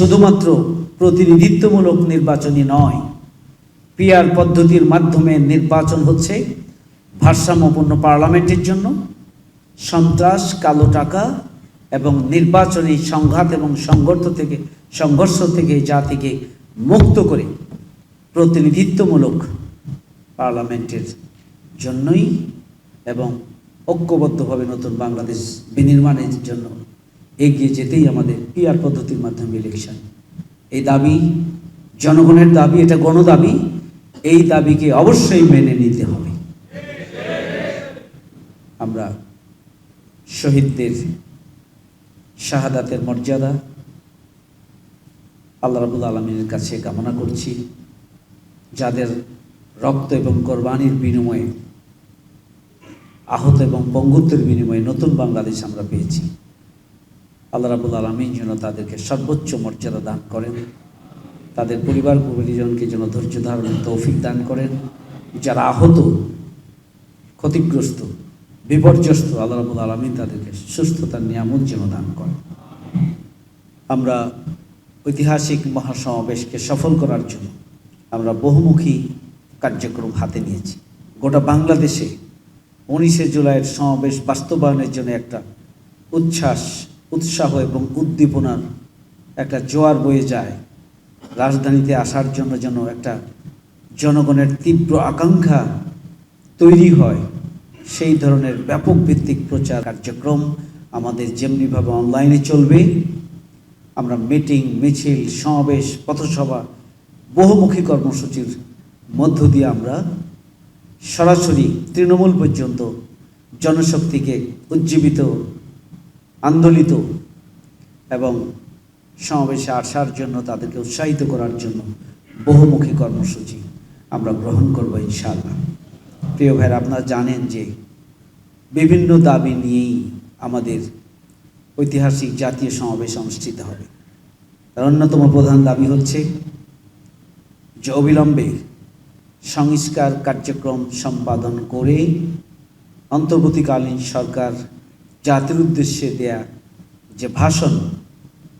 শুধুমাত্র প্রতিনিধিত্বমূলক নির্বাচনই নয়, পিআর পদ্ধতির মাধ্যমে নির্বাচন হচ্ছে ভারসাম্যপূর্ণ পার্লামেন্টের জন্য। সন্ত্রাস, কালো টাকা এবং নির্বাচনী সংঘাত এবং সংঘর্ষ থেকে সংঘর্ষ থেকে জাতিকে মুক্ত করে প্রতিনিধিত্বমূলক পার্লামেন্টের জন্যই এবং ঐক্যবদ্ধভাবে নতুন বাংলাদেশ বিনির্মাণের জন্য এগিয়ে যেতেই আমাদের পিআর পদ্ধতির মাধ্যমে ইলেকশন এই দাবি, জনগণের দাবি, এটা গণদাবি, এই দাবিকে অবশ্যই মেনে নিতে হবে। আমরা শহীদদের শাহাদাতের মর্যাদা আল্লাহ রাবুল আলমীর কাছে কামনা করছি। যাদের রক্ত এবং কোরবানির বিনিময়ে, আহত এবং পঙ্গুত্বের বিনিময়ে নতুন বাংলাদেশ আমরা পেয়েছি। আল্লাহ রাবুল আলমীর জন্য তাদেরকে সর্বোচ্চ মর্যাদা দান করেন। তাদের পরিবার পরিজনকে যেন ধৈর্য ধারণের তৌফিক দান করেন। যারা আহত, ক্ষতিগ্রস্ত, বিপর্যস্ত, আল্লাহ রাবুল আলমী তাদেরকে সুস্থতার নিয়ামত যেন দান করেন। আমরা ঐতিহাসিক মহাসমাবেশকে সফল করার জন্য আমরা বহুমুখী কার্যক্রম হাতে নিয়েছি। গোটা বাংলাদেশে উনিশে জুলাইয়ের সমাবেশ বাস্তবায়নের জন্য একটা উচ্ছ্বাস উৎসাহ এবং উদ্দীপনার একটা জোয়ার বয়ে যায়। রাজধানীতে আসার জন্য যেন একটা জনগণের তীব্র আকাঙ্ক্ষা তৈরি হয়, সেই ধরনের ব্যাপক ভিত্তিক প্রচার কার্যক্রম আমাদের যেমনিভাবে অনলাইনে চলবে, আমরা মিটিং, মিছিল, সমাবেশ, পথসভা, বহুমুখী কর্মসূচির মধ্য দিয়ে আমরা সরাসরি তৃণমূল পর্যন্ত জনশক্তিকে উজ্জীবিত আন্দোলিত এবং সমাবেশে আসার জন্য তাদেরকে উৎসাহিত করার জন্য বহুমুখী কর্মসূচি আমরা গ্রহণ করব ইনশাআল্লাহ। প্রিয় ভাইরা, আপনারা জানেন যে বিভিন্ন দাবি নিয়েই আমাদের ঐতিহাসিক জাতীয় সমাবেশ অনুষ্ঠিত হবে। তার অন্যতম প্রধান দাবি হচ্ছে যে অবিলম্বে সংস্কার কার্যক্রম সম্পাদন করে অন্তর্বর্তীকালীন সরকার জাতির উদ্দেশ্যে দেয়া যে ভাষণ,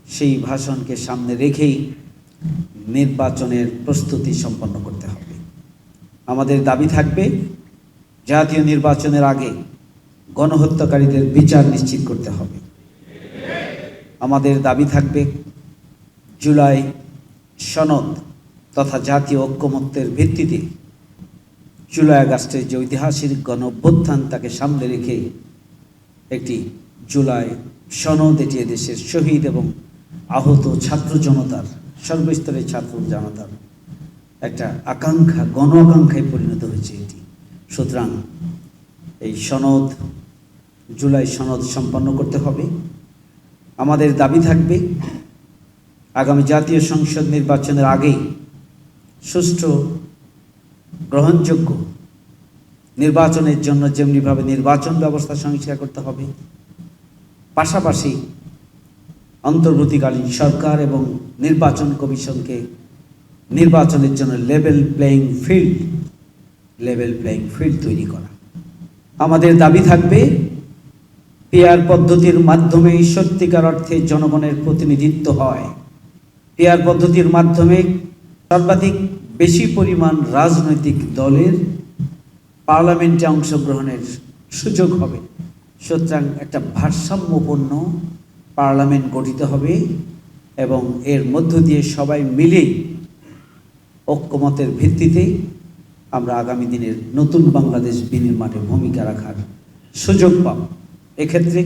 সেই ভাষণকে সামনে রেখেই নির্বাচনের প্রস্তুতি সম্পন্ন করতে হবে। আমাদের দাবি থাকবে, জাতীয় নির্বাচনের আগে গণহত্যাকারীদের বিচার নিশ্চিত করতে হবে। আমাদের দাবি থাকবে, জুলাই সনদ তথা জাতীয় ঐক্যমত্যের ভিত্তিতে জুলাই আগস্টের যে ঐতিহাসিক গণ তাকে সামনে রেখে একটি জুলাই সনদ এটি দেশের শহীদ এবং আহত ছাত্র জনতার, সর্বস্তরের ছাত্র জনতার একটা আকাঙ্ক্ষা গণ আকাঙ্ক্ষায় পরিণত হয়েছে এটি। সুতরাং এই সনদ, জুলাই সনদ সম্পন্ন করতে হবে। আমাদের দাবি থাকবে, আগামী জাতীয় সংসদ নির্বাচনের আগেই সুষ্ঠু, গ্রহণযোগ্য নির্বাচনের জন্য যেমনিভাবে নির্বাচন ব্যবস্থা সংস্কার করতে হবে, পাশাপাশি অন্তর্বর্তীকালীন সরকার এবং নির্বাচন কমিশনকে নির্বাচনের জন্য level playing field level playing field তৈরি করা। আমাদের দাবি থাকবে পেয়ার পদ্ধতির মাধ্যমে সত্যিকার অর্থে জনগণের প্রতিনিধিত্ব হয়। পেয়ার পদ্ধতির মাধ্যমে সর্বাধিক বেশি পরিমাণ রাজনৈতিক দলের পার্লামেন্টে অংশগ্রহণের সুযোগ হবে। সুতরাং একটা ভারসাম্যপূর্ণ পার্লামেন্ট গঠিত হবে এবং এর মধ্য দিয়ে সবাই মিলে ঐক্যমতের ভিত্তিতে আমরা আগামী দিনের নতুন বাংলাদেশ বিনির্মাণে ভূমিকা রাখার সুযোগ পাব। এক্ষেত্রে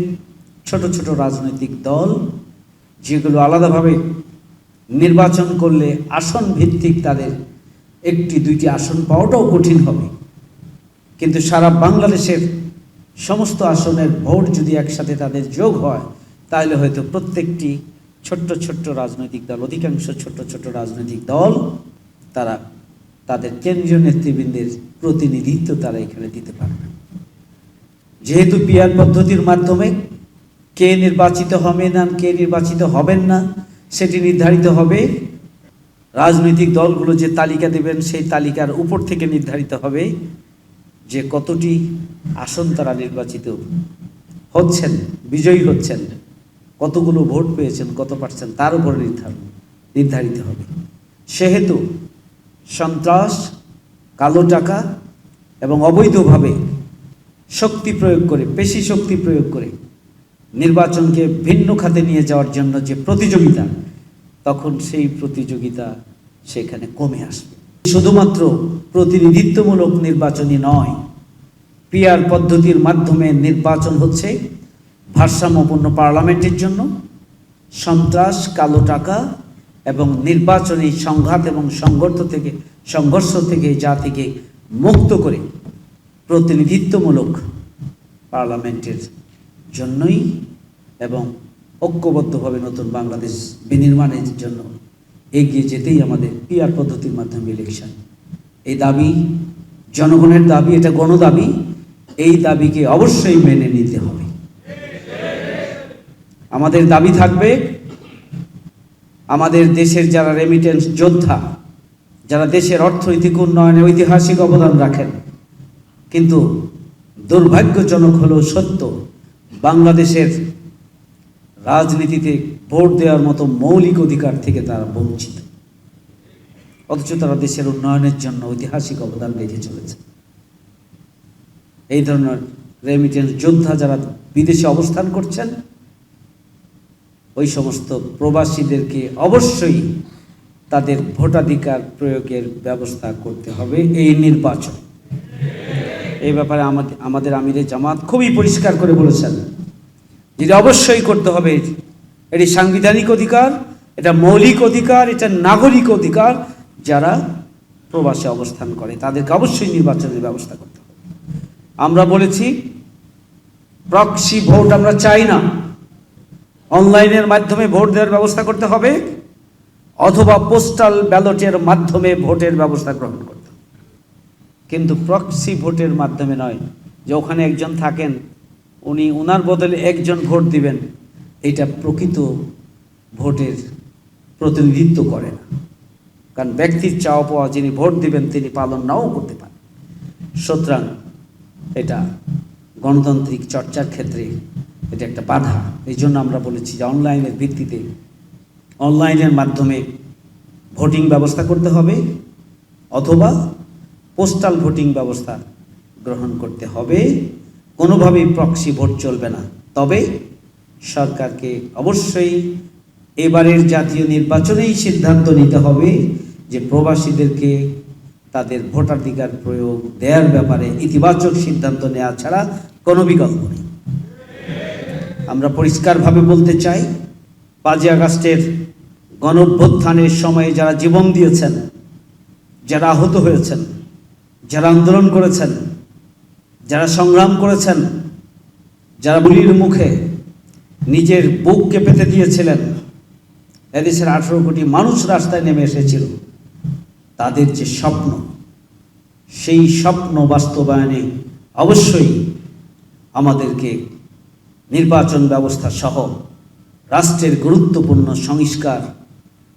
ছোট ছোট রাজনৈতিক দল যেগুলো আলাদাভাবে নির্বাচন করলে আসন ভিত্তিক তাদের একটি দুইটি আসন পাওয়াটাও কঠিন হবে। কিন্তু সারা বাংলাদেশের সমস্ত আসনের ভোট যদি একসাথে তাদের যোগ হয়, তাহলে হয়তো প্রত্যেকটি ছোট্ট ছোট্ট রাজনৈতিক দল, অধিকাংশ ছোট্ট ছোট্ট রাজনৈতিক দল, তারা তাদের কেন্দ্রীয় নেতৃবৃন্দের প্রতিনিধিত্ব তারা এখানে দিতে পারবে। যেহেতু পিয়ার পদ্ধতির মাধ্যমে কে নির্বাচিত হবে না, কে নির্বাচিত হবেন না, সেটি নির্ধারিত হবে। রাজনৈতিক দলগুলো যে তালিকা দেবেন, সেই তালিকার উপর থেকে নির্ধারিত হবে। যে কতটি আসন তারা নির্বাচিত হচ্ছেন, বিজয়ী হচ্ছেন, কতগুলো ভোট পেয়েছেন, কত পার্সেন্ট তার উপরে নির্ধারণ নির্ধারিত হবে। সেহেতু সন্ত্রাস, কালো টাকা এবং অবৈধভাবে শক্তি প্রয়োগ করে, পেশি শক্তি প্রয়োগ করে নির্বাচনকে ভিন্ন খাতে নিয়ে যাওয়ার জন্য যে প্রতিযোগিতা, তখন সেই প্রতিযোগিতা সেখানে কমে আসবে। শুধুমাত্র প্রতিনিধিত্বমূলক নির্বাচনই নয় পিআর পদ্ধতির মাধ্যমে নির্বাচন হচ্ছে ভারসাম্যপূর্ণ পার্লামেন্টের জন্য। সন্ত্রাস, কালো টাকা এবং নির্বাচনী সংঘাত এবং সংঘর্ষ থেকে সংঘর্ষ থেকে জাতিকে মুক্ত করে প্রতিনিধিত্বমূলক পার্লামেন্টের জন্যই এবং ঐক্যবদ্ধভাবে নতুন বাংলাদেশ বিনির্মাণের জন্য এগিয়ে যেতেই আমাদের পিআর পদ্ধতির মাধ্যমে ইলেকশন এই দাবি, জনগণের দাবি, এটা গণদাবি, এই দাবিকে অবশ্যই মেনে নিতে হবে। আমাদের দাবি থাকবে, আমাদের দেশের যারা রেমিটেন্স যোদ্ধা, যারা দেশের অর্থনৈতিক উন্নয়নে ঐতিহাসিক অবদান রাখেন, কিন্তু দুর্ভাগ্যজনক হলেও সত্য, বাংলাদেশের রাজনীতিতে ভোট দেওয়ার মতো মৌলিক অধিকার থেকে তারা বঞ্চিত। অথচ তারা দেশের উন্নয়নের জন্য ঐতিহাসিক অবদান রেখে চলেছে। এই ধরনের রেমিটেন্স যোদ্ধা যারা বিদেশে অবস্থান করছেন, ওই সমস্ত প্রবাসীদেরকে অবশ্যই তাদের ভোটাধিকার প্রয়োগের ব্যবস্থা করতে হবে এই নির্বাচন। এই ব্যাপারে আমাদের আমাদের আমিরে জামাত খুবই পরিষ্কার করে বলেছেন। যেটা অবশ্যই করতে হবে এটি সাংবিধানিক অধিকার, এটা মৌলিক অধিকার, এটা নাগরিক অধিকার যারা প্রবাসে অবস্থান করে, তাদেরকে অবশ্যই নির্বাচনের ব্যবস্থা করতে হবে। আমরা বলেছি প্রক্সি ভোট আমরা চাই না। অনলাইনের মাধ্যমে ভোট দেওয়ার ব্যবস্থা করতে হবে, অথবা পোস্টাল ব্যালটের মাধ্যমে ভোটের ব্যবস্থা গ্রহণ করতে হবে। কিন্তু প্রক্সি ভোটের মাধ্যমে নয় যে ওখানে একজন থাকেন, উনি ওনার বদলে একজন ভোট দিবেন। এটা প্রকৃত ভোটের প্রতিনিধিত্ব করে না। কারণ ব্যক্তির চাওয়া পাওয়া যিনি ভোট দিবেন, তিনি পালন নাও করতে পারেন। সুতরাং এটা গণতান্ত্রিক চর্চার ক্ষেত্রে এটা একটা বাধা। এই জন্য আমরা বলেছি যে অনলাইনের ভিত্তিতে, অনলাইনের মাধ্যমে ভোটিং ব্যবস্থা করতে হবে অথবা পোস্টাল ভোটিং ব্যবস্থা গ্রহণ করতে হবে। কোনোভাবেই প্রক্সি ভোট চলবে না। তবে সরকারকে অবশ্যই এবারের জাতীয় নির্বাচনেই সিদ্ধান্ত নিতে হবে যে প্রবাসীদেরকে তাদের ভোটাধিকার প্রয়োগ দেওয়ার ব্যাপারে ইতিবাচক সিদ্ধান্ত নেওয়া ছাড়া কোনো বিকল্প নেই। আমরা পরিষ্কারভাবে বলতে চাই, পাঁচই আগস্টের গণভ্যুত্থানের সময়ে যারা জীবন দিয়েছেন, যারা আহত হয়েছেন, যারা আন্দোলন করেছেন, যারা সংগ্রাম করেছেন, যারা বুলির মুখে নিজের বুককে পেতে দিয়েছিলেন। এদেশের আঠেরো কোটি মানুষ রাস্তায় নেমে এসেছিল। তাদের যে স্বপ্ন, সেই স্বপ্ন বাস্তবায়নে অবশ্যই আমাদেরকে নির্বাচন ব্যবস্থা সহ রাষ্ট্রের গুরুত্বপূর্ণ সংস্কার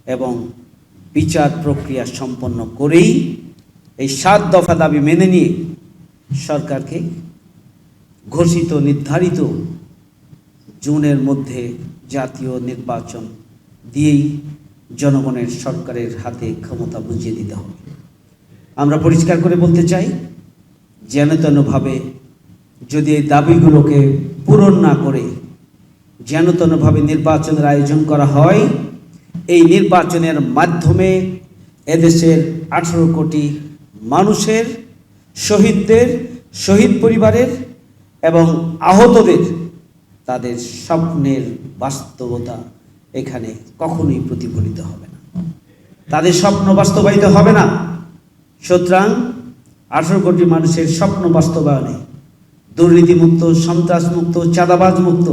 এবং বিচার প্রক্রিয়া সম্পন্ন করেই এই সাত দফা দাবি মেনে নিয়ে সরকারকে ঘোষিত, নির্ধারিত জুনের মধ্যে জাতীয় নির্বাচন দিয়েই জনগণের সরকারের হাতে ক্ষমতা বুঝিয়ে দিতে হবে। আমরা পরিষ্কার করে বলতে চাই, যেন তেনভাবে যদি এই দাবিগুলোকে পূরণ না করে যেন তেনভাবে নির্বাচনের আয়োজন করা হয়, এই নির্বাচনের মাধ্যমে এদেশের আঠেরো কোটি মানুষের, শহীদদের, শহীদ পরিবারের এবং আহতদের তাদের স্বপ্নের বাস্তবতা এখানে কখনোই প্রতিফলিত হবে না। তাদের স্বপ্ন বাস্তবায়িত হবে না। সুতরাং আঠেরো কোটি মানুষের স্বপ্ন বাস্তবায়নে দুর্নীতিমুক্ত, সন্ত্রাসমুক্ত চাঁদাবাজ মুক্ত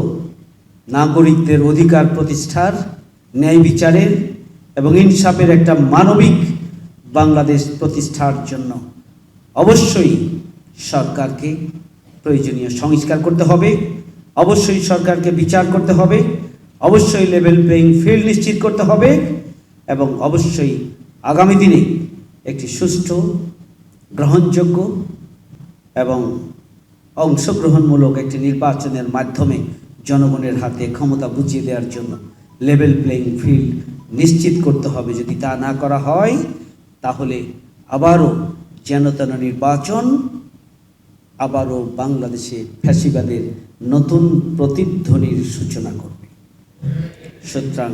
নাগরিকদের অধিকার প্রতিষ্ঠার, ন্যায় বিচারের এবং ইনসাফের একটা মানবিক বাংলাদেশ প্রতিষ্ঠার জন্য অবশ্যই সরকারকে প্রয়োজনীয় সংস্কার করতে হবে। অবশ্যই সরকারকে বিচার করতে হবে, অবশ্যই লেভেল প্লেইং ফিল্ড নিশ্চিত করতে হবে এবং অবশ্যই আগামী দিনে একটি সুষ্ঠু, গ্রহণযোগ্য এবং অংশগ্রহণমূলক একটি নির্বাচনের মাধ্যমে জনগণের হাতে ক্ষমতা বুঝিয়ে দেওয়ার জন্য লেভেল প্লেইং ফিল্ড নিশ্চিত করতে হবে। যদি তা না করা হয়, তাহলে আবারও যেন নির্বাচন, আবারও বাংলাদেশে ফ্যাসিবাদের নতুন প্রতিধ্বনির সূচনা করবে। সুতরাং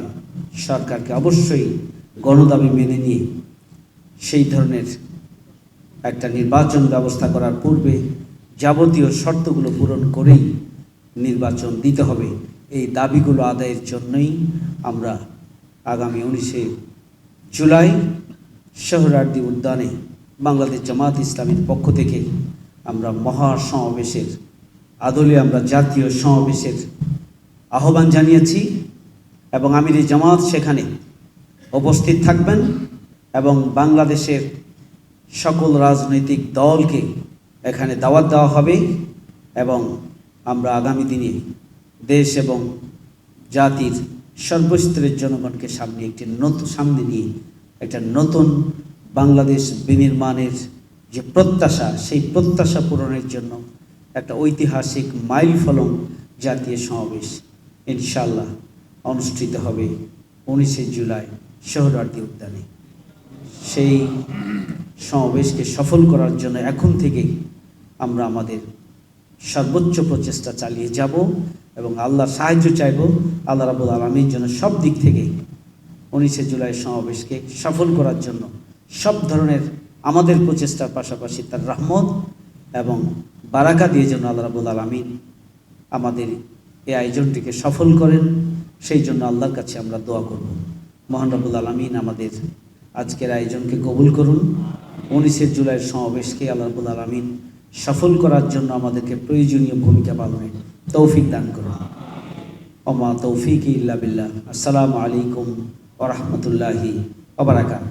সরকারকে অবশ্যই গণদাবি মেনে নিয়ে সেই ধরনের একটা নির্বাচন ব্যবস্থা করার পূর্বে যাবতীয় শর্তগুলো পূরণ করেই নির্বাচন দিতে হবে। এই দাবিগুলো আদায়ের জন্যই আমরা আগামী উনিশে জুলাই শহরার্দি উদ্যানে বাংলাদেশ জামাত ইসলামের পক্ষ থেকে আমরা মহা সমাবেশের আদলে আমরা জাতীয় সমাবেশের আহ্বান জানিয়েছি এবং আমির জামাত সেখানে উপস্থিত থাকবেন এবং বাংলাদেশের সকল রাজনৈতিক দলকে এখানে দাওয়াত দেওয়া হবে এবং আমরা আগামী দিনে দেশ এবং জাতির সর্বস্তরের জনগণকে সামনে একটি নতুন সামনে নিয়ে একটা নতুন বাংলাদেশ বিনির্মাণের যে প্রত্যাশা, সেই প্রত্যাশা পূরণের জন্য একটা ঐতিহাসিক মাইল ফলক জাতীয় সমাবেশ ইনশাল্লাহ অনুষ্ঠিত হবে উনিশে জুলাই শহরার্থী উদ্যানে। সেই সমাবেশকে সফল করার জন্য এখন থেকে আমরা আমাদের সর্বোচ্চ প্রচেষ্টা চালিয়ে যাব এবং আল্লাহর সাহায্য চাইব, আল্লাহ রাবুল আলমীর জন্য সব দিক থেকে উনিশে জুলাই সমাবেশকে সফল করার জন্য সব ধরনের আমাদের প্রচেষ্টার পাশাপাশি তার রহমত এবং বারাকা দিয়ে যেন আল্লাহ রাবুল আলমিন আমাদের এই আয়োজনটিকে সফল করেন, সেই জন্য আল্লাহর কাছে আমরা দোয়া করব। মহান রবুল আলমিন আমাদের আজকের আয়োজনকে কবুল করুন। উনিশে জুলাইয়ের সমাবেশকে আল্লাহ রবুল আলমিন সফল করার জন্য আমাদেরকে প্রয়োজনীয় ভূমিকা পালনে তৌফিক দান করুন। ওমা তৌফিক ইল্লা বিল্লাহ। আসসালামু আলাইকুম ওরহমতুল্লাহি ওবরাকাত